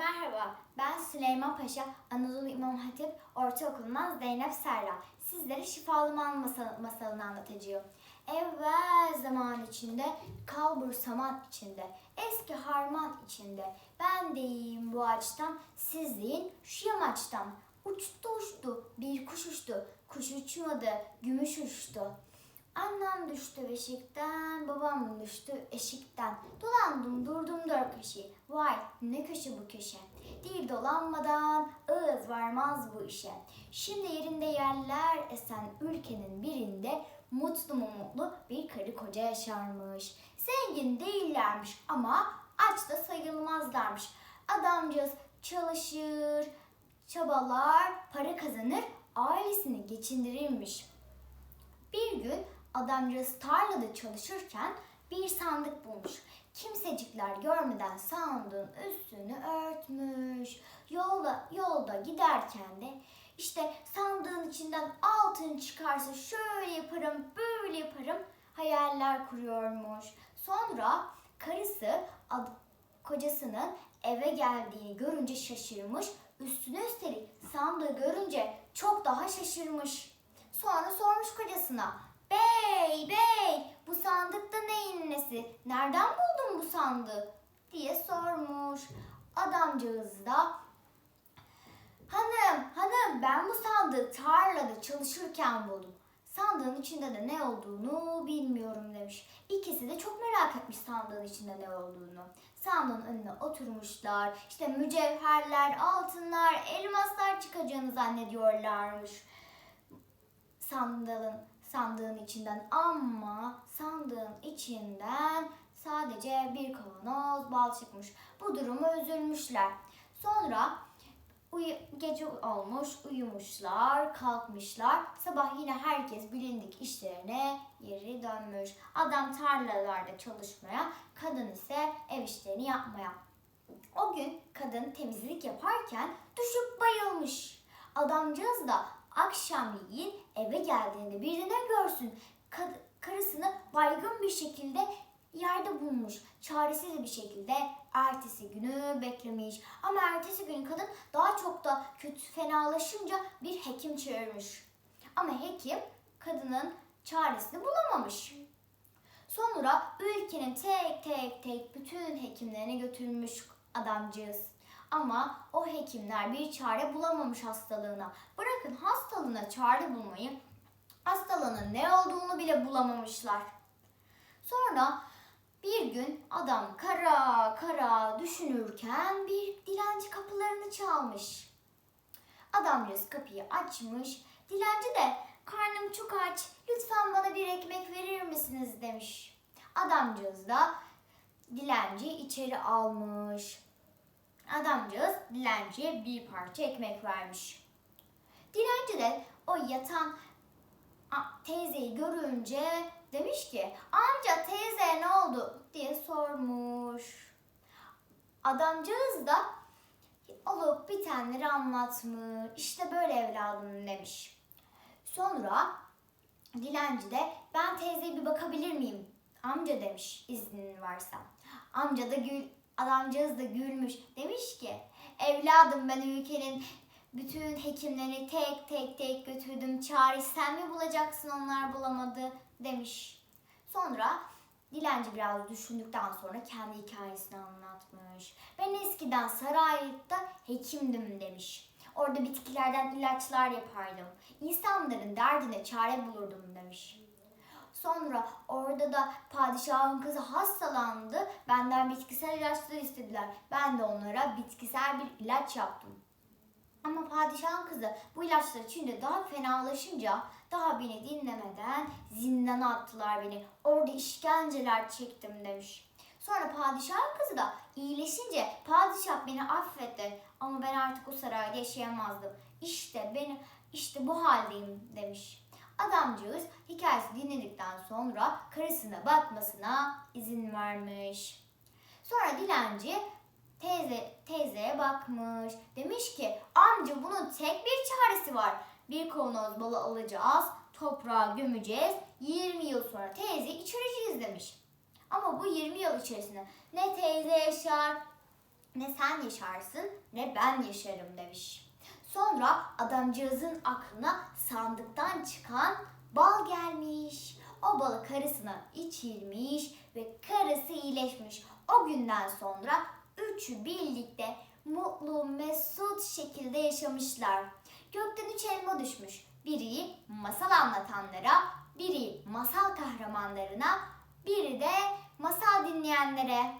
Merhaba, ben Süleyman Paşa, Anadolu İmam Hatip Ortaokulu'ndan Zeynep Serra. Sizlere Şifalı Man masal, masalını anlatacağım. Evvel zaman içinde, kalbur saman içinde, eski harman içinde, ben deyim bu ağaçtan, siz deyin şu yamaçtan. Uçtu uçtu, bir kuş uçtu, kuş uçmadı, gümüş uçtu. Annem düştü beşikten, babam düştü eşikten. Dolandım durdum dört köşe. Vay ne köşe bu köşe. Dil dolanmadan ağız varmaz bu işe. Şimdi yerinde yerler esen ülkenin birinde mutlu mu mutlu bir karı koca yaşarmış. Zengin değillermiş ama aç da sayılmazlarmış. Adamcağız çalışır, çabalar, para kazanır, ailesini geçindirirmiş. Bir gün adamcağız tarlada çalışırken bir sandık bulmuş. Kimsecikler görmeden sandığın üstünü örtmüş. Yolda yolda giderken de işte sandığın içinden altın çıkarsa şöyle yaparım, böyle yaparım hayaller kuruyormuş. Sonra karısı ad- kocasının eve geldiğini görünce şaşırmış. Üstüne üstelik sandığı görünce çok daha şaşırmış. Sonra sormuş kocasına. Bu sandıkta neyin nesi? Nereden buldun bu sandığı? diye sormuş. Adamcağız da Hanım, hanım ben bu sandığı tarlada çalışırken buldum. Sandığın içinde de ne olduğunu bilmiyorum demiş. İkisi de çok merak etmiş sandığın içinde ne olduğunu. Sandığın önüne oturmuşlar. İşte mücevherler, altınlar, elmaslar çıkacağını zannediyorlarmış sandığın sandığın içinden ama sandığın içinden sadece bir kavanoz bal çıkmış. Bu duruma üzülmüşler. Sonra uyu, gece olmuş, uyumuşlar, kalkmışlar. Sabah yine herkes bilindik işlerine geri dönmüş. Adam tarlalarda çalışmaya, kadın ise ev işlerini yapmaya. O gün kadın temizlik yaparken düşüp bayılmış. Adamcağız da akşamleyin eve geldiğinde birine görsün kad- karısını baygın bir şekilde yerde bulmuş. Çaresiz bir şekilde ertesi günü beklemiş. Ama ertesi gün kadın daha çok da kötü fenalaşınca bir hekim çağırmış. Ama hekim kadının çaresini bulamamış. Sonra ülkenin tek tek tek bütün hekimlerine götürmüş adamcağız. Ama o hekimler bir çare bulamamış hastalığına. Bırakın hastalığına çare bulmayı, hastalığının ne olduğunu bile bulamamışlar. Sonra bir gün adam kara kara düşünürken bir dilenci kapılarını çalmış. Adamcağız kapıyı açmış. Dilenci de karnım çok aç lütfen bana bir ekmek verir misiniz demiş. Adamcağız da dilenci içeri almış. Adamcağız dilenciye bir parça ekmek vermiş. Dilenci de o yatan teyzeyi görünce demiş ki amca teyze ne oldu diye sormuş. Adamcağız da olup bitenleri anlatmış. İşte böyle evladım demiş. Sonra dilenci de ben teyzeye bir bakabilir miyim? Amca demiş iznin varsa. Amca da gül, adamcağız da gülmüş. Demiş ki evladım ben ülkenin bütün hekimleri tek tek tek götürdüm. Çare sen mi bulacaksın onlar bulamadı demiş. Sonra dilenci biraz düşündükten sonra kendi hikayesini anlatmış. Ben eskiden sarayda hekimdim demiş. Orada bitkilerden ilaçlar yapardım. İnsanların derdine çare bulurdum demiş. Sonra orada da padişahın kızı hastalandı. Benden bitkisel ilaçlar istediler. Ben de onlara bitkisel bir ilaç yaptım. Ama padişahın kızı bu ilaçlar içinde daha fenalaşınca daha beni dinlemeden zindana attılar beni. Orada işkenceler çektim demiş. Sonra padişahın kızı da iyileşince padişah beni affetti ama ben artık o sarayda yaşayamazdım. İşte beni işte bu haldeyim demiş. Adamcağız hikayesi dinledikten sonra karısına bakmasına izin vermiş. Sonra dilenci teyze teyzeye bakmış. Demiş ki amca bunun tek bir çaresi var. Bir kavanoz balı alacağız, toprağa gömeceğiz. 20 yıl sonra teyze içireceğiz demiş. Ama bu 20 yıl içerisinde ne teyze yaşar Ne sen yaşarsın ne ben yaşarım demiş. Sonra adamcağızın aklına sandıktan çıkan bal gelmiş. O balı karısına içirmiş ve karısı iyileşmiş. O günden sonra üçü birlikte mutlu mesut şekilde yaşamışlar. Gökten üç elma düşmüş. Biri masal anlatanlara, biri masal kahramanlarına, biri de masal dinleyenlere.